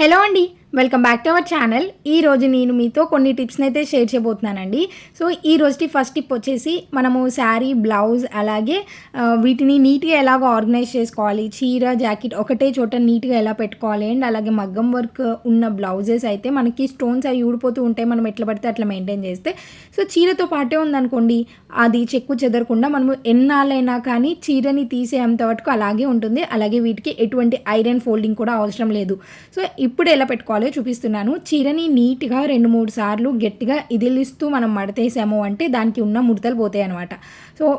Hello అండి. Welcome back to our channel ఈ రోజు నేను మీతో కొన్ని టిప్స్ని అయితే షేర్ చేయబోతున్నానండి. సో ఈ రోజుకి ఫస్ట్ టిప్ వచ్చేసి మనము శారీ బ్లౌజ్ అలాగే వీటిని నీట్గా ఎలాగ ఆర్గనైజ్ చేసుకోవాలి? చీర జాకెట్ ఒకటే చోట నీట్గా ఎలా పెట్టుకోవాలి? అండ్ అలాగే మగ్గం వర్క్ ఉన్న బ్లౌజెస్ అయితే మనకి స్టోన్స్ అవి ఊడిపోతూ ఉంటాయి. మనం ఎట్లా పడితే అట్లా మెయింటైన్ చేస్తే. సో చీరతో పాటే ఉందనుకోండి అది చెక్కు చెదరకుండా మనము ఎన్నాళ్ళైనా కానీ చీరని తీసేంత వరకు అలాగే ఉంటుంది. అలాగే వీటికి ఎటువంటి ఐరన్ ఫోల్డింగ్ కూడా అవసరం లేదు. సో ఇప్పుడు ఎలా పెట్టుకోవాలి? చూపిస్తున్నాను. చీరని నీట్గా రెండు మూడు సార్లు గట్టిగా ఇదిలిస్తూ మనం మడతేసాము అంటే దానికి ఉన్న ముడతలు పోతాయి అనమాట సో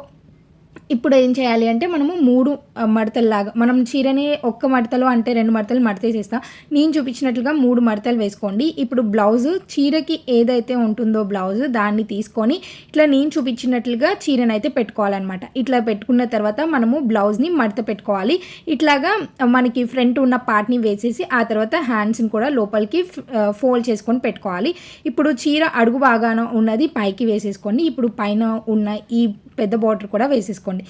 ఇప్పుడు ఏం చేయాలి అంటే మనము మూడు మడతల్లాగా మనం చీరని ఒక్క మడతలో అంటే రెండు మడతలు మడతేసేస్తాం నేను చూపించినట్లుగా మూడు మడతలు వేసుకోండి. ఇప్పుడు బ్లౌజ్ చీరకి ఏదైతే ఉంటుందో బ్లౌజ్ దాన్ని తీసుకొని ఇట్లా నేను చూపించినట్లుగా చీరని అయితే పెట్టుకోవాలన్నమాట. ఇట్లా పెట్టుకున్న తర్వాత మనము బ్లౌజ్ని మడత పెట్టుకోవాలి. ఇట్లాగా మనకి ఫ్రంట్ ఉన్న పార్ట్ని వేసేసి ఆ తర్వాత హ్యాండ్స్ని కూడా లోపలికి ఫోల్డ్ చేసుకొని పెట్టుకోవాలి. ఇప్పుడు చీర అడుగు బాగాన ఉన్నది పైకి వేసేసుకోండి. ఇప్పుడు పైన ఉన్న ఈ పెద్ద బార్డర్ కూడా వేసేసుకోండి.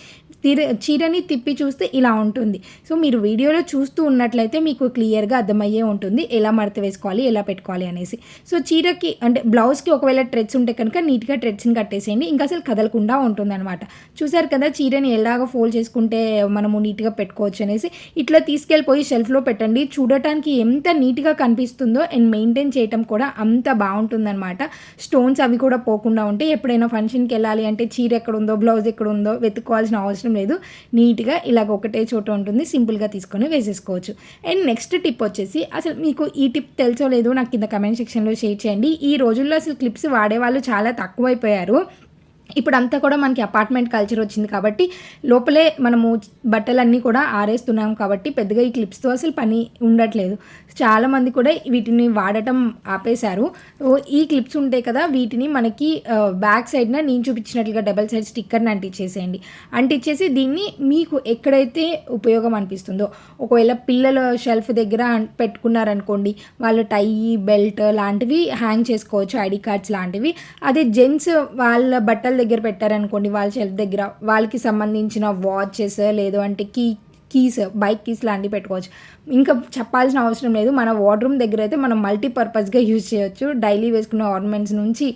తీర చీరని తిప్పి చూస్తే ఇలా ఉంటుంది. సో మీరు వీడియోలో చూస్తూ ఉన్నట్లయితే మీకు క్లియర్గా అర్థమయ్యే ఉంటుంది. ఎలా మడత వేసుకోవాలి ఎలా పెట్టుకోవాలి అనేసి. సో చీరకి అంటే బ్లౌజ్కి ఒకవేళ ట్రెడ్స్ ఉంటే కనుక నీట్గా ట్రెడ్స్ని కట్టేసేయండి. ఇంకా అసలు కదలకుండా ఉంటుంది అనమాట చూసారు కదా చీరని ఎలాగ ఫోల్డ్ చేసుకుంటే మనము నీట్గా పెట్టుకోవచ్చు అనేసి. ఇట్లా తీసుకెళ్ళిపోయి షెల్ఫ్లో పెట్టండి. చూడటానికి ఎంత నీట్గా కనిపిస్తుందో అండ్ మెయింటైన్ చేయటం కూడా అంత బాగుంటుందన్నమాట. స్టోన్స్ అవి కూడా పోకుండా ఉంటే ఎప్పుడైనా ఫంక్షన్కి వెళ్ళాలి అంటే చీర ఎక్కడ ఉందో బ్లౌజ్ ఎక్కడ ఉందో వెతుక్కోవాల్సిన అవసరం లేదు. నీట్గా ఇలాగ ఒకటే చోట ఉంటుంది. సింపుల్గా తీసుకొని వేసేసుకోవచ్చు. అండ్ నెక్స్ట్ టిప్ వచ్చేసి అసలు మీకు ఈ టిప్ తెలుసో లేదో నాకు కింద కమెంట్ సెక్షన్లో షేర్ చేయండి. ఈ రోజుల్లో అసలు క్లిప్స్ వాడేవాళ్ళు చాలా తక్కువైపోయారు. ఇప్పుడు అంతా కూడా మనకి అపార్ట్మెంట్ కల్చర్ వచ్చింది కాబట్టి లోపలే మనము బట్టలన్నీ కూడా ఆరేస్తున్నాం కాబట్టి పెద్దగా ఈ క్లిప్స్తో అసలు పని ఉండట్లేదు. చాలామంది కూడా వీటిని వాడటం ఆపేశారు. ఈ క్లిప్స్ ఉంటాయి కదా వీటిని మనకి బ్యాక్ సైడ్న నేను చూపించినట్లుగా డబల్ సైడ్ స్టిక్కర్ని అంటించేసేయండి అంటించేసి దీన్ని మీకు ఎక్కడైతే ఉపయోగం అనిపిస్తుందో ఒకవేళ పిల్లల షెల్ఫ్ దగ్గర పెట్టుకున్నారనుకోండి వాళ్ళు టై బెల్ట్ లాంటివి హ్యాంగ్ చేసుకోవచ్చు ఐడి కార్డ్స్ లాంటివి. అదే జెంట్స్ వాళ్ళ బట్టల దగ్గర పెట్టారనుకోండి వాళ్ళ షెల్ఫ్ దగ్గర వాళ్ళకి సంబంధించిన వాచెస్ లేదు అంటే కీ కీస్ బైక్ కీస్ లాంటివి పెట్టుకోవచ్చు. ఇంకా చెప్పాల్సిన అవసరం లేదు. మన వార్డ్రూమ్ దగ్గర అయితే మనం మల్టీపర్పస్గా యూజ్ చేయొచ్చు. డైలీ వేసుకునే ఆర్నమెంట్స్ నుంచి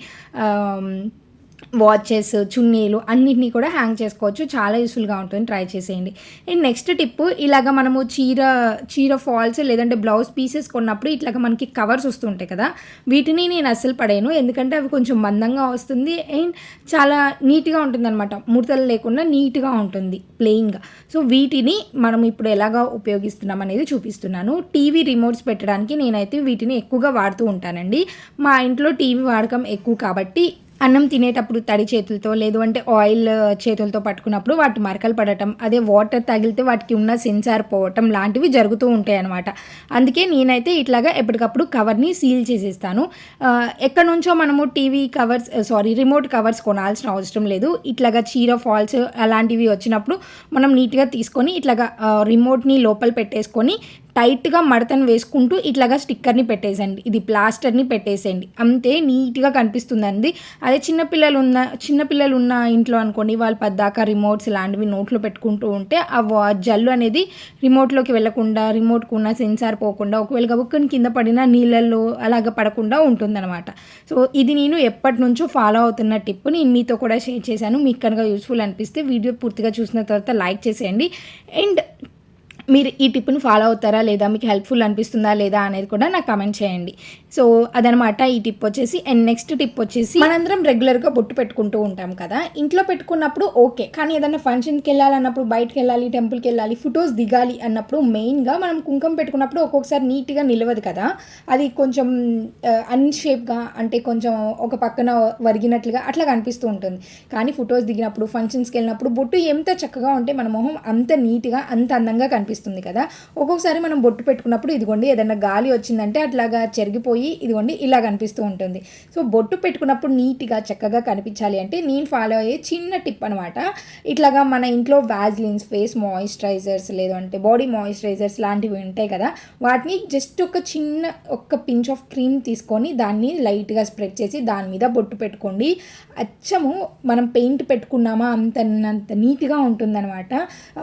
వాచెస్ చున్నీలు అన్నిటినీ కూడా హ్యాంగ్ చేసుకోవచ్చు. చాలా యూస్ఫుల్గా ఉంటుంది. ట్రై చేసేయండి. అండ్ నెక్స్ట్ టిప్ ఇలాగ మనము చీర చీర ఫాల్స్ లేదంటే బ్లౌజ్ పీసెస్ కొన్నప్పుడు ఇట్లాగ మనకి కవర్స్ వస్తుంటాయి కదా? వీటిని నేను అస్సలు పడేను ఎందుకంటే అవి కొంచెం మందంగా వస్తుంది. అండ్ చాలా నీట్గా ఉంటుంది అనమాట ముడతలు లేకుండా నీట్గా ఉంటుంది. ప్లెయిన్గా సో వీటిని మనం ఇప్పుడు ఎలాగా ఉపయోగిస్తున్నాం అనేది చూపిస్తున్నాను. టీవీ రిమోట్స్ పెట్టడానికి నేనైతే వీటిని ఎక్కువగా వాడుతూ ఉంటానండి. మా ఇంట్లో టీవీ వాడకం ఎక్కువ కాబట్టి అన్నం తినేటప్పుడు తడి చేతులతో లేదు అంటే ఆయిల్ చేతులతో పట్టుకున్నప్పుడు వాటి మరకలు పడటం అదే వాటర్ తగిలితే వాటికి ఉన్న సెన్సార్ పోవటం లాంటివి జరుగుతూ ఉంటాయి అనమాట అందుకే నేనైతే ఇట్లాగా ఎప్పటికప్పుడు కవర్ని సీల్ చేసేస్తాను. ఎక్కడి నుంచో మనము TV covers sorry remote covers కొనాల్సిన అవసరం లేదు. ఇట్లాగా చీర ఫాల్స్ అలాంటివి వచ్చినప్పుడు మనం నీట్గా తీసుకొని ఇట్లాగా రిమోట్ని లోపల పెట్టేసుకొని టైట్గా మడతను వేసుకుంటూ ఇట్లాగా స్టిక్కర్ని పెట్టేసండి. ఇది ప్లాస్టర్ని పెట్టేసేయండి అంతే నీట్గా కనిపిస్తుందండి. అదే చిన్నపిల్లలు ఉన్న చిన్నపిల్లలు ఉన్న ఇంట్లో అనుకోండి వాళ్ళు పద్దాకా రిమోట్స్ ఇలాంటివి నోట్లో పెట్టుకుంటూ ఉంటే ఆ వా- జల్లు అనేది రిమోట్లోకి వెళ్ళకుండా రిమోట్కి ఉన్న సెన్సార్ పోకుండా ఒకవేళ గబుక్కని కింద పడిన నీళ్ళల్లో అలాగ పడకుండా ఉంటుందన్నమాట. సో ఇది నేను ఎప్పటి నుంచో ఫాలో అవుతున్న టిప్. నేను మీతో కూడా షేర్ చేశాను. మీకు కనుక యూస్ఫుల్ అనిపిస్తే వీడియో పూర్తిగా చూసిన తర్వాత లైక్ చేసేయండి. అండ్ మీరు ఈ టిప్ని ఫాలో అవుతారా లేదా? మీకు హెల్ప్ఫుల్ అనిపిస్తుందా లేదా అనేది కూడా నాకు కమెంట్ చేయండి. సో అదనమాట ఈ టిప్ వచ్చేసి. అండ్ నెక్స్ట్ టిప్ వచ్చేసి మనందరం రెగ్యులర్గా బొట్టు పెట్టుకుంటూ ఉంటాం కదా. ఇంట్లో పెట్టుకున్నప్పుడు ఓకే. కానీ ఏదైనా ఫంక్షన్కి వెళ్ళాలన్నప్పుడు బయటకు వెళ్ళాలి టెంపుల్కి వెళ్ళాలి ఫొటోస్ దిగాలి అన్నప్పుడు మెయిన్గా మనం కుంకం పెట్టుకున్నప్పుడు ఒక్కొక్కసారి నీట్గా నిలవదు కదా. అది కొంచెం అన్షేప్గా అంటే కొంచెం ఒక పక్కన వరిగినట్లుగా అట్లా కనిపిస్తూ ఉంటుంది. కానీ ఫొటోస్ దిగినప్పుడు ఫంక్షన్స్కి వెళ్ళినప్పుడు బొట్టు ఎంత చక్కగా ఉంటే మన మొహం అంత నీట్గా అంత అందంగా కనిపిస్తుంది. కదా. ఒక్కొక్కసారి మనం బొట్టు పెట్టుకున్నప్పుడు ఇదిగోండి ఏదైనా గాలి వచ్చిందంటే అట్లాగా చెరిగిపోయి ఇదిగోండి ఇలా కనిపిస్తూ ఉంటుంది. సో బొట్టు పెట్టుకున్నప్పుడు నీట్గా చక్కగా కనిపించాలి అంటే నేను ఫాలో అయ్యే చిన్న టిప్ అనమాట ఇట్లాగా మన ఇంట్లో వ్యాజ్లిన్స్ ఫేస్ మాయిశ్చరైజర్స్ లేదంటే బాడీ మాయిశ్చరైజర్స్ లాంటివి ఉంటాయి కదా. వాటిని జస్ట్ ఒక చిన్న ఒక పించ్ ఆఫ్ క్రీమ్ తీసుకొని దాన్ని లైట్గా స్ప్రెడ్ చేసి దాని మీద బొట్టు పెట్టుకోండి. అచ్చము మనం పెయింట్ పెట్టుకున్నామా అంత అంత నీట్గా ఉంటుందన్నమాట.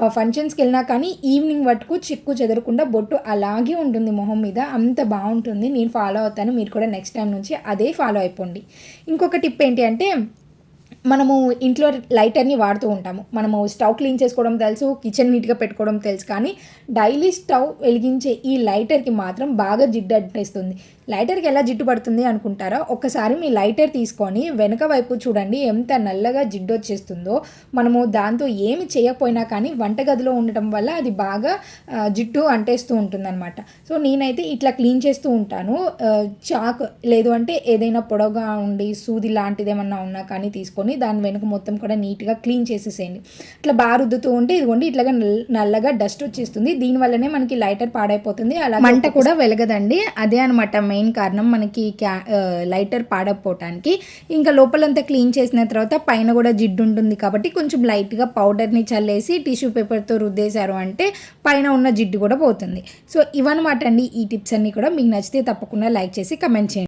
ఫంక్షన్స్కి వెళ్ళినా కానీ ఈవినింగ్ ఈవినింగ్ వరకు చిక్కు చెదరకుండా బొట్టు అలాగే ఉంటుంది మొహం మీద. అంత బాగుంటుంది. నేను ఫాలో అవుతాను. మీరు కూడా నెక్స్ట్ టైం నుంచి అదే ఫాలో అయిపోండి. ఇంకొక టిప్ ఏంటి అంటే మనము ఇంట్లో లైటర్ని వాడుతూ ఉంటాము. మనము స్టవ్ క్లీన్ చేసుకోవడం తెలుసు కిచెన్ నీట్గా పెట్టుకోవడం తెలుసు కానీ డైలీ స్టవ్ వెలిగించే ఈ లైటర్కి మాత్రం బాగా జిడ్డు అంటేస్తుంది లైటర్కి ఎలా జిడ్డు పడుతుంది అనుకుంటారా? ఒక్కసారి మీ లైటర్ తీసుకొని వెనక వైపు చూడండి ఎంత నల్లగా జిడ్డు వచ్చేస్తుందో. మనము దాంతో ఏమి చేయకపోయినా కానీ వంటగదిలో ఉండటం వల్ల అది బాగా జిడ్డు అంటేస్తూ ఉంటుందన్నమాట. సో నేనైతే ఇట్లా క్లీన్ చేస్తూ ఉంటాను. చాక్ లేదు అంటే ఏదైనా పొడవుగా ఉండి సూది లాంటిది ఏమన్నా ఉన్నా కానీ తీసుకొని దాని వెనుక మొత్తం కూడా నీట్గా క్లీన్ చేసేసేయండి. ఇట్లా బాగా రుద్దుతూ ఉంటే ఇదిగోండి ఇట్లాగా నల్- నల్లగా డస్ట్ వచ్చేస్తుంది. దీనివల్లనే మనకి లైటర్ పాడైపోతుంది. అలా మంట కూడా వెలగదండి. అదే అనమాట మెయిన్ కారణం మనకి క్యా లైటర్ పాడకపోవటానికి. ఇంకా లోపలంతా క్లీన్ చేసిన తర్వాత పైన కూడా జిడ్డు ఉంటుంది కాబట్టి కొంచెం లైట్గా పౌడర్ని చల్లేసి టిష్యూ పేపర్తో రుద్దేశారు అంటే పైన ఉన్న జిడ్డు కూడా పోతుంది. సో ఇవన్నమాట అండి ఈ టిప్స్ అన్నీ కూడా. మీకు నచ్చితే తప్పకుండా లైక్ చేసి కమెంట్ చేయండి.